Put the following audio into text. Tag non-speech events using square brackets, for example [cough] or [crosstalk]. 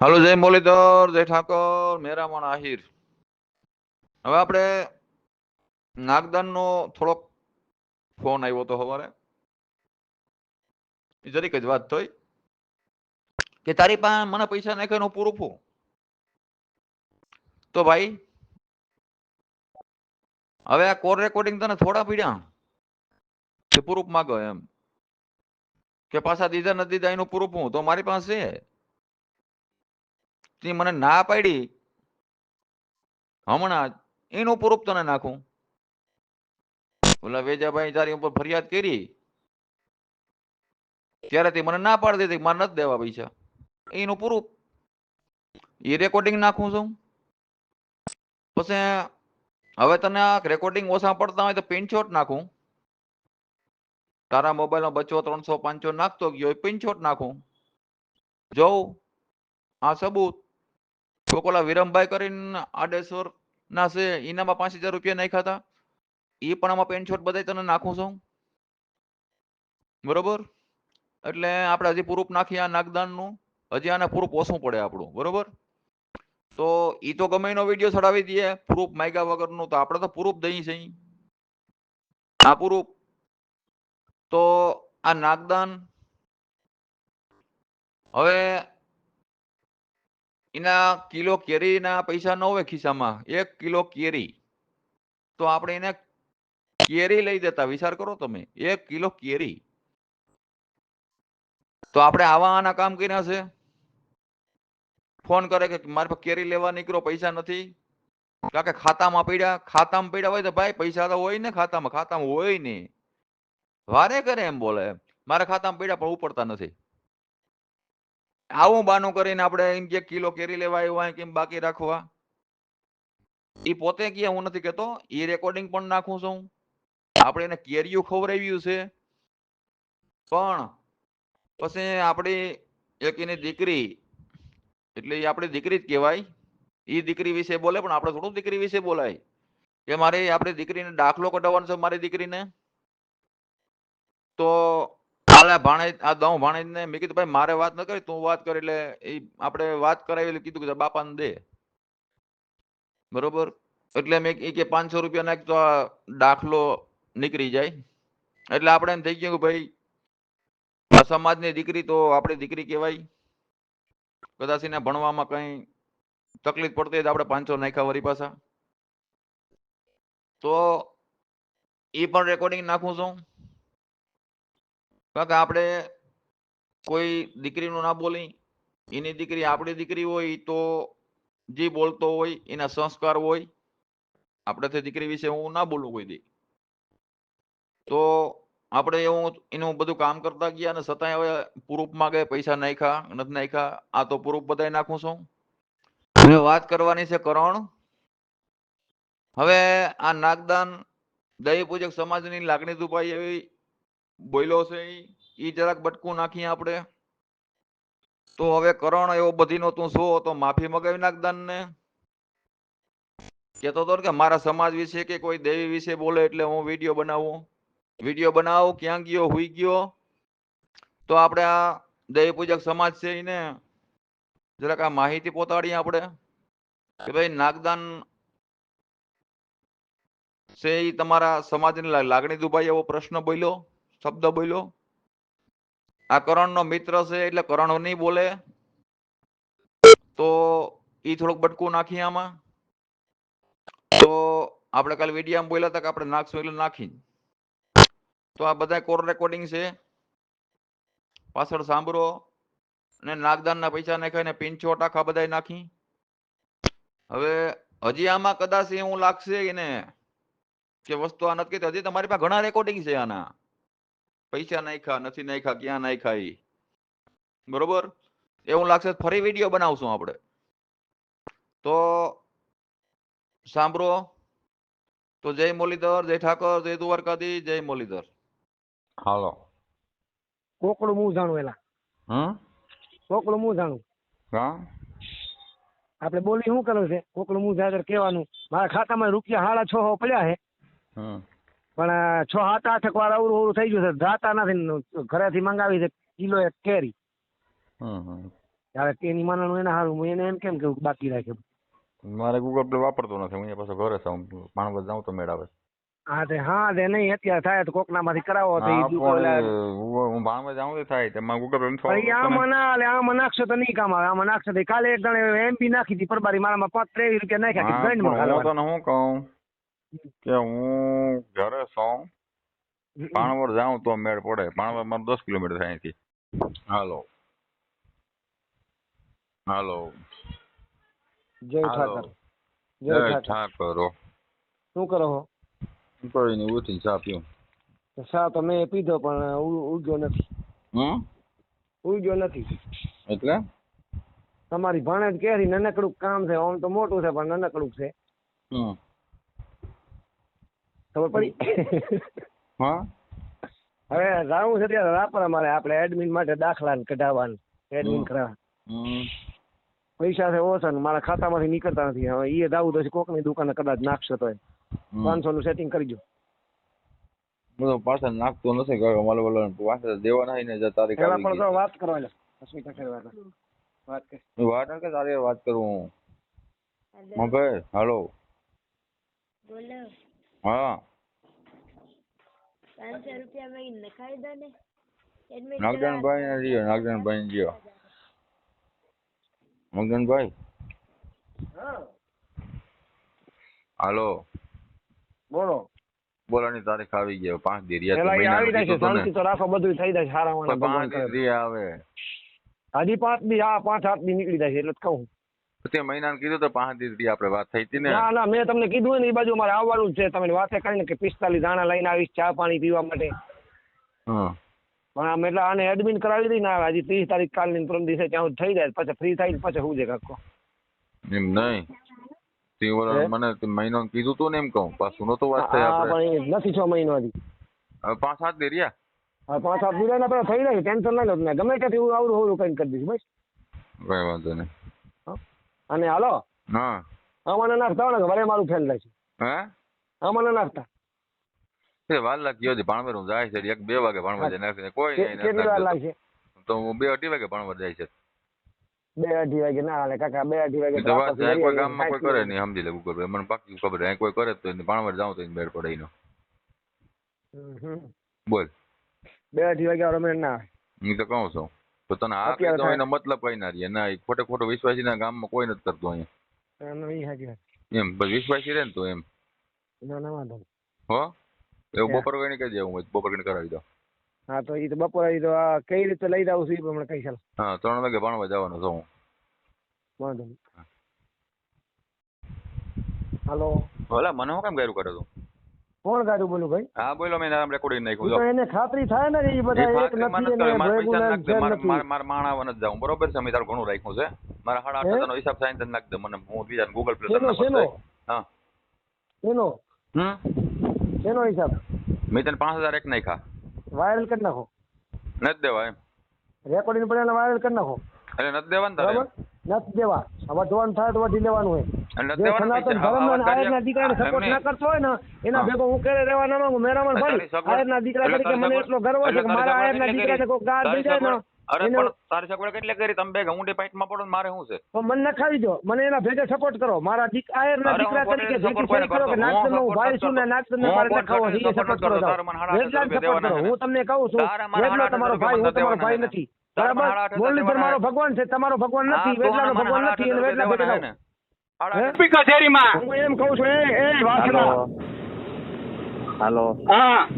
હાલો, જય મુરલીધર, જય ઠાકોર, મેરામણ આહિર. હવે આપણે નાગદાનનો થોડોક ફોન આવ્યો હતો સવારે. ઈ જરીક જ વાત થઈ કે તારી પાસે મને પૈસા નાખે હું પૂરું ફું તો ભાઈ, હવે આ કોર રેકોર્ડિંગ તને થોડા પીડ્યા કે પૂરું માગો એમ? કે પાછા દીધા નથી દીધા એનું પૂરું તો મારી પાસે છે. તે મને ના પાડી? હમણાં જ એનું તને નાખું. ઓલા વેજાભાઈ તારી ઉપર ફરિયાદ કરી. ત્યારે તે મને ના પાડી દીધી, મારે નથી દેવા પૈસા. એનું પ્રૂફ. એ રેકોર્ડિંગ નાખું છું. પછી હવે તને આ રેકોર્ડિંગ ઓછા પડતા હોય તો પિનશોટ નાખું. તારા મોબાઈલમાં બચો ત્રણસો પાંચસો, નાખતો ગયો પિનશોટ નાખું. જોઉં. આ સબૂત. તો વિરમભાઈ કરીને આડેશ્વર ના છે, એનામાં પાંચ હજાર રૂપિયા નાખ્યા હતા. એ પણ આમાં પેનશોટ બધા તને નાખું છું. બરોબર? એટલે આપણે હજી પ્રૂફ નાખીએ આ નાગદાનનું. હજી આને પ્રૂફ ઓછું પડે આપણું. બરોબર? તો એ તો ગમે એનો વીડિયો ચડાવી દઈએ. પ્રૂફ માગ્યા વગરનું તો આપણે તો પ્રૂફ દઈ છે આ પ્રૂફ તો આ નાગદાન. હવે એના કિલો કેરીના પૈસા ન હોય ખિસ્સામાં, એક કિલો કેરી. તો આપણે એને કેરી લઈ દેતા વિચાર કરો તમે, એક કિલો કેરી. તો આપણે આવા આના કામ કર્યા છે? ફોન કરે કે મારી પાસે કેરી લેવા નીકળો, પૈસા નથી. કારણ કે ખાતામાં પડ્યા ખાતામાં પડ્યા હોય તો ભાઈ પૈસા તો હોય ને ખાતામાં ખાતામાં હોય નહીં વારે કરે એમ બોલે, મારા ખાતામાં પડ્યા પણ ઉપડતા નથી. આવું બાનું કરીને આપણે એમ કે કિલો કેરી લેવા આવ્યો કેમ બાકી રાખવા. એ પોતે કે હું નથી કેતો. એ રેકોર્ડિંગ પણ નાખું છું. આપણે એને કેરીયું ખવડાવ્યું છે. પણ પછી આપણી એક એની દીકરી, એટલે એ આપણી દીકરી જ કહેવાય. એ દીકરી વિશે બોલે, પણ આપણે થોડું દીકરી વિશે બોલાય. કે મારે આપણી દીકરીને દાખલો કઢાવવાનો છે મારી દીકરીને. તો કાલે ભાણેજ, આ દઉં ભાણેજને. મેં કીધું, ભાઈ, મારે વાત ન કરી, તું વાત કર. એટલે એ આપણે વાત કરાવી કીધું કે બાપાને દે. બરોબર? એટલે મેં એ કે, પાંચસો રૂપિયા નાખ, તો આ દાખલો નીકળી જાય. એટલે આપણે એમ થઈ ગયું કે, ભાઈ, આ સમાજની દીકરી તો આપણી દીકરી કહેવાય. કદાચ એને ભણવામાં કઈ તકલીફ પડતી આપણે પાંચસો નાખ્યા વરી પાછા. તો એ પણ રેકોર્ડિંગ નાખું છું. કારણ કે આપણે કોઈ દીકરીનું ના બોલી, એની દીકરી આપણી દીકરી હોય તો જે બોલતો હોય, એના સંસ્કાર હોય આપણે તે દીકરી વિશે હું ના બોલું કોઈ દી. તો આપણે એવું એનું બધું કામ કરતા ગયા અને છતાંય હવે પ્રૂફ માંગે, પૈસા નાખ્યા, નથી નાખ્યા, આ તો પ્રૂફ બધાય નાખું છું. હવે વાત કરવાની છે કરણ. હવે આ નાગદાન દહીં પૂજક સમાજની લાગણી દુભાઈ એવી બોલ્યો છે ઈ જરાક બટકું નાખીએ આપણે. તો હવે કરણ એવો બધીનો તું છો તો માફી મગાવી નાગદાન ને કેતો તો કે મારા સમાજ વિશે કે કોઈ દેવી વિશે બોલે એટલે હું વીડિયો બનાવું. વીડિયો બનાવું, ક્યાં ગયો, હુઈ ગયો. તો આપણે આ દેવી પૂજક સમાજ છે એને જરાક આ માહિતી પહોંચાડીએ આપણે. કે ભાઈ નાગદાન છે ઈ તમારા સમાજની લાગણી દુભાઈ એવો પ્રશ્ન બોલ્યો. શબ્દ બોલ્યો? આ કરણનો મિત્ર છે એટલે કરણ નહીં બોલે? તો એ થોડુંક બટકું નાખીએ આમાં? તો આપણે કાલે વિડીયામાં બોલ્યા હતા કે આપણે નાખશું એટલે નાખી તો આ બધા કોર રેકોર્ડિંગ છે. પાછળ સાંભળો. અને નાગદાનના પૈસા નાખાય ને પિનચોટ આખા બધા નાખી. હવે હજી આમાં કદાચ એવું લાગશે કે ને, કે વસ્તુ આ નથી હજી તમારી પાસે ઘણા રેકોર્ડિંગ છે આના. પૈસા નાખ્યા નથી નાખ્યા ક્યાં નાખ્યા એ બરોબર? એવું લાગશે ફરી વીડિયો બનાવશું આપણે. તો સાંભળો. તો જય મોલીધર જય ઠાકોર જય દ્વારકાધી જય મોલીધર હાલો. કોકડું હું જાણું એલા. હમ? કોકડું હું જાણું. હા? આપણે બોલી શું કરવું છે? કોકડું હું જાદર કહેવાનું. મારા ખાતામાં રૂપિયા સાડા છ પડ્યા છે. હમ. પણ છ સાત આઠ વાર અવરું અવરું થઈ ગયું છે. જાતા નથી ઘરેથી મંગાવી છે કિલો એક કેરી. હવે તેની માનાનું એને સારું હું એને એમ કેમ કેવું કે બાકી રાખે? મારે ગૂગલ પે વાપરતો નથી. હું પાછો ઘરે છું માણસ જાઉં તો મેળાવે હા તે હા તે નહીં. અત્યારે થાય તો કોકના માંથી કરાવો. તો હા, હું ભાણમાં જાઉં તો થાય. તેમાં ગૂગલ પે પણ ઈ આમાં ના હાલે. આમાં નાખશો તો નહીં કામ આવે. આમાં નાખશો તો કાલે એક જણે એમપી નાખી હતી પરબારી. મારામાં પાંચ ત્રેવીસ રૂપિયા નાખ્યા કે દંડમાં હું તને શું કહું? કે હું ઘરે છું. પાણવર જાઉં તો મેળ પડે. પાણવર મારું દસ કિલોમીટર થાય અહીંથી. હાલો. હાલો. જય ઠાકર. જય ઠાકર. શું કરો છો કોઈ નહીં ઉઠીને ચા પીવું ચા તો મેં પીધો પણ ઉગ્યો નથી. હમ? ઉગ્યો નથી. એટલે? તમારી ભાણેજ કેરી નાનકડું કામ છે આમ તો મોટું છે પણ નાનકડું છે. હમ. ખબર પડી? [laughs] હા. હવે જાવું છે ત્યારે રાપરા મારે આપણે એડમિન માટે દાખલા કઢાવવાનું એડમિન કરાવવા પૈસા છે ઓછા ને મારા ખાતામાંથી નીકળતા નથી. હવે એ દાવું તો કોકની દુકાને કદાચ નાખશે તો પાંચસો નું સેટિંગ કરી દો બધો પાછા નાખતો નથી કાકા મારે બોલો પાછા દેવા નહીં ને જતા તારી પેલા પણ તો વાત કરવા લે અસ્મિતા કરી વાત કરું. વાત કે તારી વાત કરું મગર હાલો. બોલો. હા. પાંચસો રૂપિયા માં નખાઈ દો ને. નાગદાનભાઈ ને જીઓ નાગદાનભાઈ ને જીઓ નાગદાનભાઈ હાલો. બોલો. બોલાની તારીખ આવી ગઈ પાંચ દી રહ્યા પેલા આવી જાય શાંતિ તો રાખો બધું થઈ જાય સારા પાંચ દી રહ્યા આવે. હજી પાંચ દી હા પાંચ આઠ દી નીકળી જાય એટલે જ કહું. તે મહિનાને કીધું તો પાંચ દી રહ્યા આપણે વાત થઈ હતી ને. ના ના મેં તમને કીધું ને એ બાજુ મારે આવવાનું જ છે. તમે વાતે કરીને કે પિસ્તાલીસ દાણા લઈને આવીશ ચા પાણી પીવા માટે. હા. પણ આમ એટલે આને એડમિટ કરાવી દઈ ને હજી ત્રીસ તારીખ કાલની પ્રમ દિવસે ત્યાં થઈ જાય. પછી ફ્રી થાય પછી હું જે કાકો. એમ નહીં. તે મને મહિનો કીધું તું ને એમ કહું. પાછું નતો વાત થઈ આપણે. નથી છ મહિનો હજી. હવે પાંચ સાત દી રહ્યા. હવે પાંચ સાત દે રહ્યા આપણે થઈ જાય. ટેન્શન ના લો. ગમે ત્યાંથી હું આવડું હોવું કઈ કરી દઈશ. બસ. કઈ વાંધો નહીં. અને હાલો. હા. આમાં નાખતા ને ભલે મારું ફેલ થાય છે. હે? નાખતા. એ વાર લાગી હતી ભાણવર હું જાય છે. એક બે વાગે ભાણવર જાય. નાખે કોઈ નહીં કેટલી વાર લાગશે તો હું બે અઢી વાગે ભાણવર જાય છે. બે અઢી વાગે ના હાલે કાકા બે અઢી વાગે કોઈ ગામમાં કોઈ કરે નહીં સમજી લે ગૂગલ પે મને પાકી ખબર અહીં કોઈ કરે તો ભાણવર જાઉં તો મેળ પડે એનો. બોલ. બે અઢી વાગે રમે ના આવે. હું તો કહું છું. તો તને આ કીધું એનો મતલબ કઈ ના રહે. ના એ ખોટે ખોટો વિશ્વાસી ના ગામમાં કોઈ નથી કરતો અહીંયા. એમ બસ વિશ્વાસી રહે ને તું એમ. ના ના વાંધો હો? એવું. બપોર કઈ કહી દેવું બપોર કઈ કરાવી દો હા તો ઈ તો બપોર આવી તો આ કઈ રીતે લઈ જાવ છું પ્રમાણે કઈ ચાલો. હા ત્રણ વાગે ભણવા જવાનો છું હું. વાંધો હાલો. ભલા મને હું કેમ કર્યું કરે તું? કોણ ગાડું બોલું ભાઈ? હા બોલો મેં નામ રેકોર્ડિંગ નાખ્યું. તો એને ખાતરી થાય ને એ બધા એક નથી એને કરે, મારા ભેગું પૈસા નાખ દે, જેમ મારા- નથી. મારા- મારા માણાવા નથી જાઉં બરોબર છે મેં તારું ઘણું રાખ્યું છે. મારા સાડા આઠ હે? હિસાબ થાય ને તને નાખ દે મને હું બીજા ગૂગલ પે તમને શેનો હા. એનો હમ? શેનો હિસાબ? મેં તને પાંચ હજાર એક નાખ્યા. વાયરલ કરી નાખો. નથી દેવા એમ. રેકોર્ડિંગ પડે વાયરલ કરી નાખો. એટલે નથી દેવા ને તારે? નથી દેવા. હવે જોવાનું થાય તો વધી લેવાનું હોય. એટલે નથી જે દેવાના સનાતન ધર્મ આ અને વાત આયરના દીકરાને સપોર્ટ ના કરતો હોય ને એના ભેગો હું ક્યારે રહેવા ના માંગુ મેરામણ ભાઈ આયરના દીકરા તરીકે મને એટલો ગર્વ છે કે મારા આયરના દીકરાને કોઈ ગાળ દઈ જાય ને અરે પણ તારી સગવડ કેટલી કરી? તમે ભેગા ઊંડે પાઇટમાં પડો મારે શું છે? તો મને નખાવી દો. મને એના ભેગે સપોર્ટ કરો. મારા દીક આયરના અરે દીકરા તરીકે ભેગી કોઈને કરો કે કરતો. નાગદનનો હું હું ભાઈ છું ને support નાગદનને મારે નખાવો છે, સપોર્ટ કરો કરતો. જાઓ. તારે મને સાડા એટલા જ સપોર્ટ કરો. હું તમને કહું છું તમારો ભાઈ હું તમારો ભાઈ નથી. બરાબર? મુરલીધર મારો ભગવાન છે તમારો ભગવાન નથી વેદલાનો ભગવાન નથી અને વેદલા ભેગે સાડા આઠ હું એમ કહું છું એ એ વાસણા. હાલો. હા.